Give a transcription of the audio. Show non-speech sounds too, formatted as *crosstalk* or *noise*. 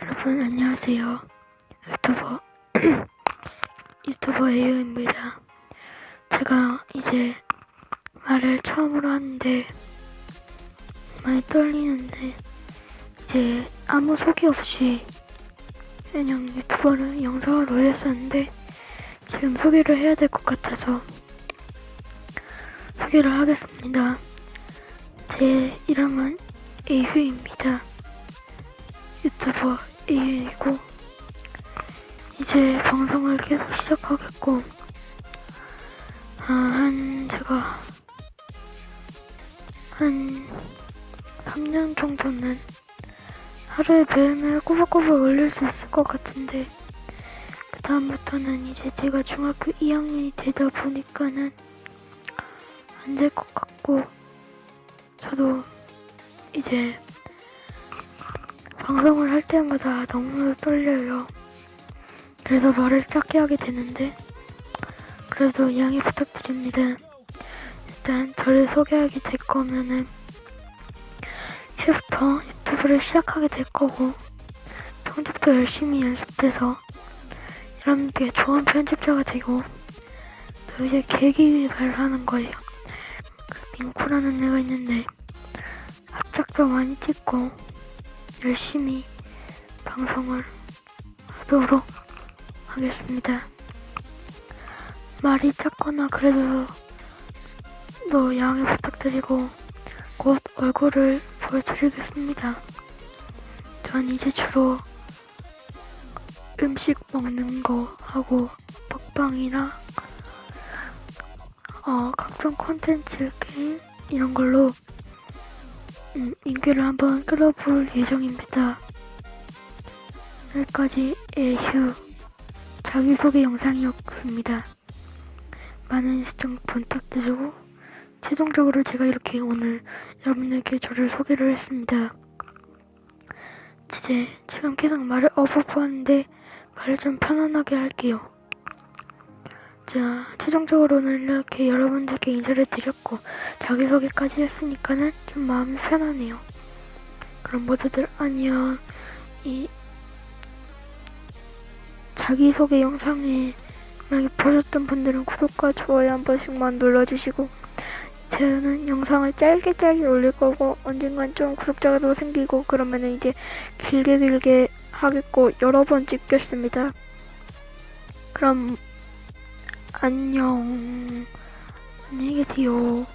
여러분 안녕하세요. 유튜버 *clears throat* 유튜버 에이유입니다. 제가 이제 말을 처음으로 하는데 많이 떨리는데 이제 아무 소개 없이 그냥 유튜버를 영상을 올렸었는데 지금 소개를 해야 될 것 같아서 소개를 하겠습니다. 제 이름은 에이유입니다. 유튜버 이유이고 이제 방송을 계속 시작하겠고 아, 한 제가 한 3년 정도는 하루에 매일매일 꼬박꼬박 올릴 수 있을 것 같은데 그 다음부터는 이제 제가 중학교 2학년이 되다 보니까는 안 될 것 같고 저도 이제 방송을 할 때마다 너무 떨려요. 그래서 말을 짧게 하게 되는데, 그래도 양해 부탁드립니다. 일단 저를 소개하게 될 거면은, 이제부터 유튜브를 시작하게 될 거고, 편집도 열심히 연습해서, 여러분께 좋은 편집자가 되고, 또 이제 계기를 하는 거예요. 그 링코라는 애가 있는데, 합작도 많이 찍고, 열심히 방송을 하도록 하겠습니다. 말이 작거나 그래도 또 양해 부탁드리고 곧 얼굴을 보여드리겠습니다. 전 이제 주로 음식 먹는 거 하고 먹방이나 어, 각종 콘텐츠 게임 이런 걸로 음, 인기를 한번 끌어볼 예정입니다. 여기까지 에휴 자기소개 영상이었습니다. 많은 시청 부탁드리고 최종적으로 제가 이렇게 오늘 여러분들께 저를 소개를 했습니다. 이제 지금 계속 말을 어버버 하는데 말을 좀 편안하게 할게요. 자, 최종적으로는 이렇게 여러분들께 인사를 드렸고 자기소개까지 했으니까는 좀 마음이 편하네요. 그럼 모두들 안녕. 이 자기소개 영상에 만약에 보셨던 분들은 구독과 좋아요 한 번씩만 눌러주시고 저는 영상을 짧게 짧게 올릴 거고 언젠간 좀 구독자가 더 생기고 그러면은 이제 길게 길게 하겠고 여러 번 찍겠습니다. 그럼 안녕. 안녕히 계세요.